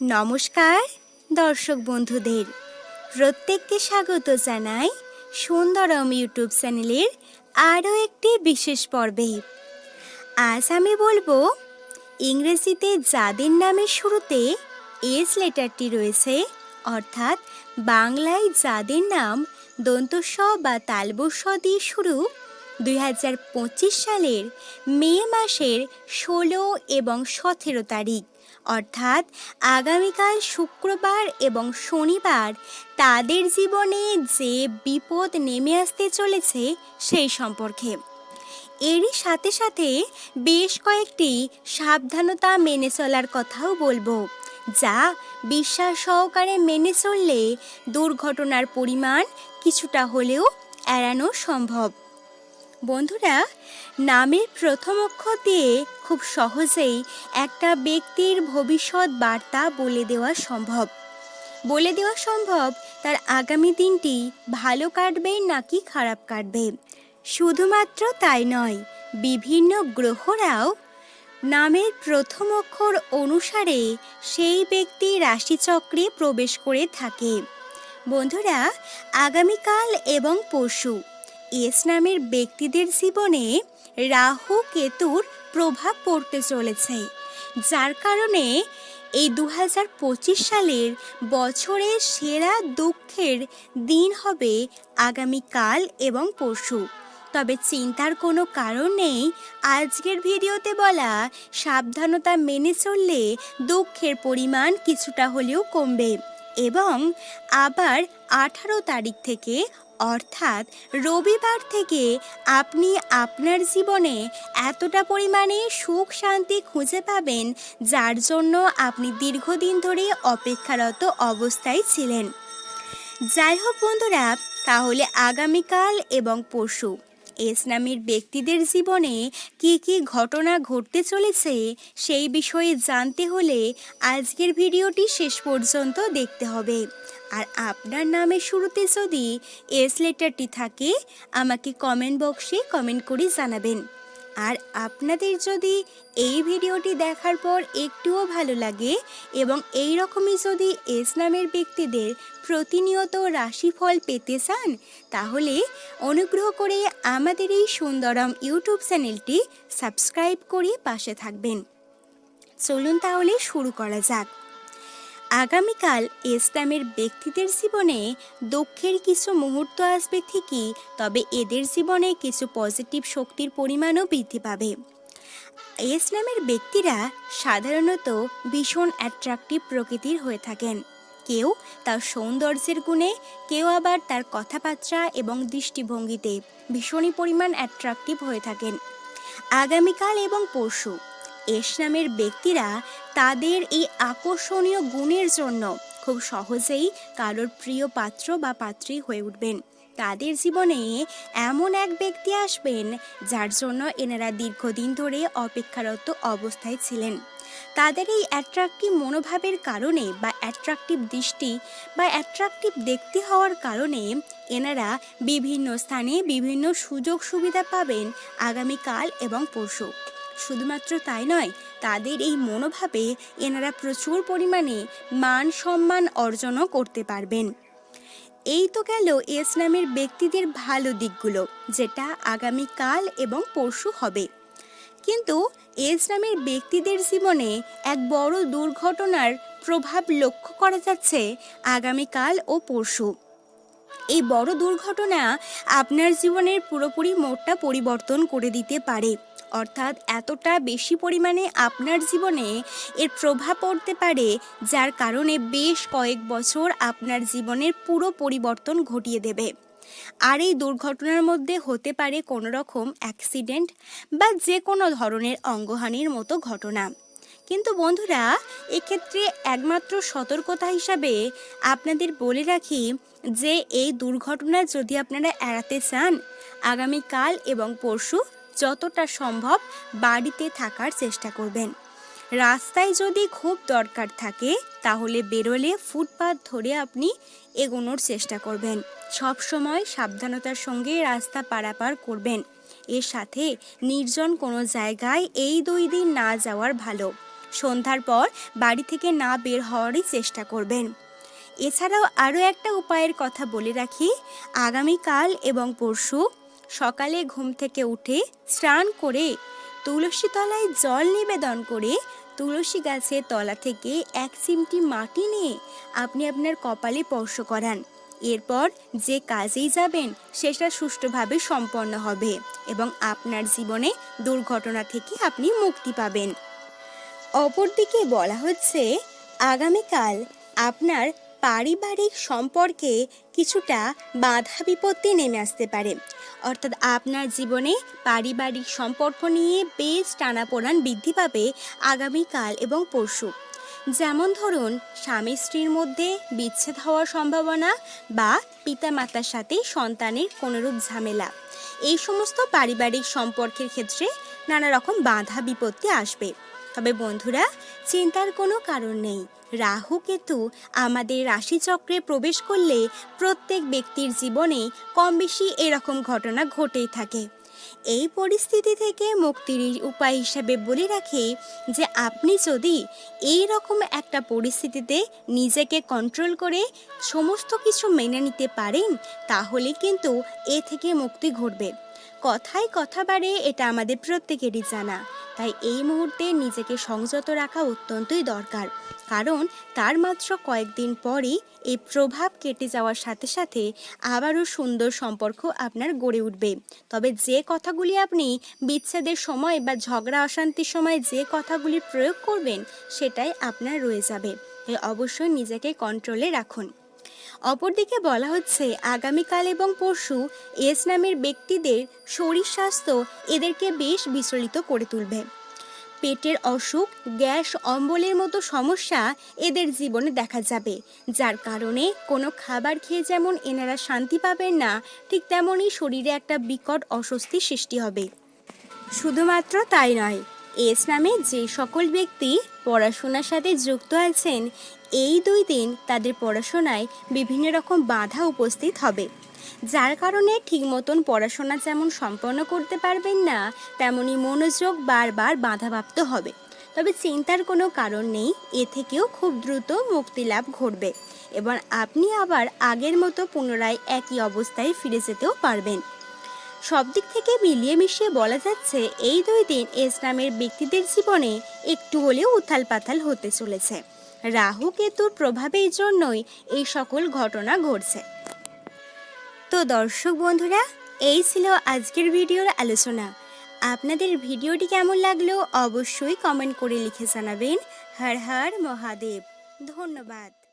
নমস্কার, দর্শক বন্ধুদের। প্রত্যেককে স্বাগত জানাই সুন্দরম ইউটিউব চ্যানেলের আরও একটি বিশেষ পর্বে। আজ আমি বলব, ইংরেজিতে যাদের নামের শুরুতে এজ লেটারটি রয়েছে, অর্থাৎ বাংলায় যাদের নাম দন্তস্ব বা তালবস্ব দিয়ে শুরু, দুই হাজার পঁচিশ সালের মে মাসের ষোলো এবং সতেরো তারিখ। অর্থাৎ আগামীকাল শুক্রবার এবং শনিবার তাদের জীবনে যে বিপদ নেমে আসতে চলেছে সেই সম্পর্কে। এরই সাথে সাথে বেশ কয়েকটি সাবধানতা মেনে চলার কথাও বলব, যা বিশ্বাস সহকারে মেনে চললে দুর্ঘটনার পরিমাণ কিছুটা হলেও এড়ানো সম্ভব। বন্ধুরা, নামের প্রথম অক্ষর দিয়ে খুব সহজেই একটা ব্যক্তির ভবিষ্যৎ বার্তা বলে দেওয়া সম্ভব। বলে দেওয়া সম্ভব, তার আগামী দিনটি ভালো কাটবে নাকি খারাপ কাটবে? শুধুমাত্র তাই নয়, বিভিন্ন গ্রহরাও নামের প্রথম অক্ষর অনুসারে সেই ব্যক্তি রাশিচক্রে প্রবেশ করে থাকে। বন্ধুরা, আগামীকাল এবং পরশু এস নামের ব্যক্তিদের জীবনে রাহু কেতুর প্রভাব পড়তে চলেছে, যার কারণে এই দু হাজার পঁচিশ সালের বছরের সেরা দুঃখের দিন হবে আগামীকাল এবং পরশু। তবে চিন্তার কোনো কারণ নেই, আজকের ভিডিওতে বলা সাবধানতা মেনে চললে দুঃখের পরিমাণ কিছুটা হলেও কমবে এবং আবার আঠারো তারিখ থেকে অর্থাৎ রবিবার থেকে আপনি আপনার জীবনে এতটা পরিমাণে সুখ শান্তি খুঁজে পাবেন, যার জন্য আপনি দীর্ঘদিন ধরে অপেক্ষারত অবস্থায় ছিলেন। যাই হোক বন্ধুরা, তাহলে আগামীকাল এবং পরশু এস নামের ব্যক্তিদের জীবনে কি কি ঘটনা ঘটতে চলেছে সেই বিষয়ে জানতে হলে আজকের ভিডিওটি শেষ পর্যন্ত দেখতে হবে। আর আপনার নামের শুরুতে যদি এস লেটারটি থাকে, আমাকে কমেন্ট বক্সে কমেন্ট করে জানাবেন। আর আপনাদের যদি এই ভিডিওটি দেখার পর একটুও ভালো লাগে এবং এই রকমই যদি এস নামের ব্যক্তিদের প্রতিনিয়ত রাশিফল পেতে চান, তাহলে অনুগ্রহ করে আমাদের এই সুন্দরম ইউটিউব চ্যানেলটি সাবস্ক্রাইব করে পাশে থাকবেন। চলুন তাহলে শুরু করা যাক। আগামীকাল ইসলামের ব্যক্তিদের জীবনে দুঃখের কিছু মুহূর্ত আসবে ঠিকই, তবে এদের জীবনে কিছু পজিটিভ শক্তির পরিমাণও বৃদ্ধি পাবে। ইসলামের ব্যক্তিরা সাধারণত ভীষণ অ্যাট্রাকটিভ প্রকৃতির হয়ে থাকেন। কেউ তার সৌন্দর্যের গুণে, কেউ আবার তার কথাবার্তা এবং দৃষ্টিভঙ্গিতে ভীষণই পরিমাণ অ্যাট্রাকটিভ হয়ে থাকেন। আগামীকাল এবং পরশু এস নামের ব্যক্তিরা তাদের এই আকর্ষণীয় গুণের জন্য খুব সহজেই কারোর প্রিয় পাত্র বা পাত্রী হয়ে উঠবেন। তাদের জীবনে এমন এক ব্যক্তি আসবেন যার জন্য এনারা দীর্ঘদিন ধরে অপেক্ষারত অবস্থায় ছিলেন। তাদের এই অ্যাট্রাকটিভ মনোভাবের কারণে বা অ্যাট্রাকটিভ দৃষ্টি বা অ্যাট্রাকটিভ দেখতে হওয়ার কারণে এনারা বিভিন্ন স্থানে বিভিন্ন সুযোগ সুবিধা পাবেন আগামীকাল এবং পরশু। শুধুমাত্র তাই নয়, তাদের এই মনোভাবে এনারা প্রচুর পরিমাণে মান সম্মান অর্জনও করতে পারবেন। এই তো গেল এস নামের ব্যক্তিদের ভালো দিকগুলো, যেটা আগামীকাল এবং পরশু হবে। কিন্তু এস নামের ব্যক্তিদের জীবনে এক বড় দুর্ঘটনার প্রভাব লক্ষ্য করা যাচ্ছে আগামীকাল ও পরশু। এই বড় দুর্ঘটনা আপনার জীবনের পুরোপুরি মোড়টা পরিবর্তন করে দিতে পারে। অর্থাৎ এতটা বেশি পরিমাণে আপনার জীবনে এর প্রভাব পড়তে পারে, যার কারণে বেশ কয়েক বছর আপনার জীবনের পুরো পরিবর্তন ঘটিয়ে দেবে। আর এই দুর্ঘটনার মধ্যে হতে পারে কোনো রকম অ্যাক্সিডেন্ট বা যে কোনো ধরনের অঙ্গহানির মতো ঘটনা। কিন্তু বন্ধুরা, এক্ষেত্রে একমাত্র সতর্কতা হিসাবে আপনাদের বলে রাখি যে, এই দুর্ঘটনা যদি আপনারা এড়াতে চান, আগামীকাল এবং পরশু যতটা সম্ভব বাড়িতে থাকার চেষ্টা করবেন। রাস্তায় যদি খুব দরকার থাকে, তাহলে বেরোলে ফুটপাথ ধরে আপনি এগোনোর চেষ্টা করবেন। সব সময় সাবধানতার সঙ্গে রাস্তা পারাপার করবেন। এর সাথে নির্জন কোনো জায়গায় এই দুই দিন না যাওয়ার ভালো। সন্ধ্যার পর বাড়ি থেকে না বের হওয়ারই চেষ্টা করবেন। এছাড়াও আরও একটা উপায়ের কথা বলে রাখি। আগামীকাল এবং পরশু সকালে ঘুম থেকে উঠে স্নান করে তুলসী তলায় জল নিবেদন করে তুলসী গাছের তলা থেকে এক চিমটি মাটি নিয়ে আপনি আপনার কপালে স্পর্শ করান। এরপর যে কাজেই যাবেন, সেটা সুষ্ঠুভাবে সম্পন্ন হবে এবং আপনার জীবনে দুর্ঘটনা থেকে আপনি মুক্তি পাবেন। অপরদিকে বলা হচ্ছে, আগামীকাল আপনার পারিবারিক সম্পর্কে কিছুটা বাধা বিপত্তি নেমে আসতে পারে। অর্থাৎ আপনার জীবনে পারিবারিক সম্পর্ক নিয়ে বেশ টানাপোড়ান বৃদ্ধি পাবে আগামীকাল এবং পরশু। যেমন ধরুন, স্বামী স্ত্রীর মধ্যে বিচ্ছেদ হওয়ার সম্ভাবনা বা পিতামাতার সাথে সন্তানের কোনোরূপ ঝামেলা। এই সমস্ত পারিবারিক সম্পর্কের ক্ষেত্রে নানা রকম বাধা বিপত্তি আসবে। তবে বন্ধুরা, চিন্তার কোনো কারণ নেই। রাহু কেতু আমাদের রাশিচক্রে প্রবেশ করলে প্রত্যেক ব্যক্তির জীবনে কম বেশি এরকম ঘটনা ঘটেই থাকে। এই পরিস্থিতি থেকে মুক্তির উপায় হিসাবে বলে রাখি যে আপনি যদি এই রকম একটা পরিস্থিতিতে নিজেকে কন্ট্রোল করে সমস্ত কিছু মেনে নিতে পারেন, তাহলে কিন্তু এ থেকে মুক্তি ঘটবে। কথায় কথা বাড়ে, এটা আমাদের প্রত্যেকেরই জানা। তাই এই মুহূর্তে নিজেকে সংযত রাখা অত্যন্তই দরকার। কারণ তার মাত্র কয়েকদিন পরেই এই প্রভাব কেটে যাওয়ার সাথে সাথে আবারও সুন্দর সম্পর্ক আপনার গড়ে উঠবে। তবে যে কথাগুলি আপনি বিচ্ছেদের সময় বা ঝগড়া অশান্তির সময় যে কথাগুলি প্রয়োগ করবেন, সেটাই আপনার রয়ে যাবে। তাই অবশ্যই নিজেকে কন্ট্রোলে রাখুন। অপরদিকে বলা হচ্ছে, আগামীকাল এবং পরশু এস নামের ব্যক্তিদের শরীর স্বাস্থ্য এদেরকে বেশ বিচলিত করে তুলবে। পেটের অসুখ, গ্যাস, অম্বলের মতো সমস্যা এদের জীবনে দেখা যাবে, যার কারণে কোনো খাবার খেয়ে যেমন এনারা শান্তি পাবেন না, ঠিক তেমনই শরীরে একটা বিকট অস্বস্তি সৃষ্টি হবে। শুধুমাত্র তাই নয়, এস নামে যে সকল ব্যক্তি পড়াশোনার সাথে যুক্ত আছেন এই দুই দিন তাদের পড়াশোনায় বিভিন্ন রকম বাধা উপস্থিত হবে। যার কারণে ঠিক মতন পড়াশোনা যেমন সম্পন্ন করতে পারবেন না, তেমনি মনোযোগ বারবার বাধাপ্রাপ্ত হবে। তবে চিন্তার কোনো কারণ নেই, এ থেকেও খুব দ্রুত মুক্তি লাভ ঘটবে এবং আপনি আবার আগের মতো পুনরায় একই অবস্থায় ফিরে যেতেও পারবেন। সব দিক থেকে মিলিয়ে মিশিয়ে বলা যাচ্ছে, এই দুই দিন ইসলামের ব্যক্তিদের জীবনে একটু হলেও উথাল পাথাল হতে চলেছে। রাহু কেতুর প্রভাবের জন্যই এই সকল ঘটনা ঘটছে। তো দর্শক বন্ধুরা, এই ছিল আজকের ভিডিওর আলোচনা। আপনাদের ভিডিওটি কেমন লাগল অবশ্যই কমেন্ট করে লিখে জানাবেন। হর হর মহাদেব। ধন্যবাদ।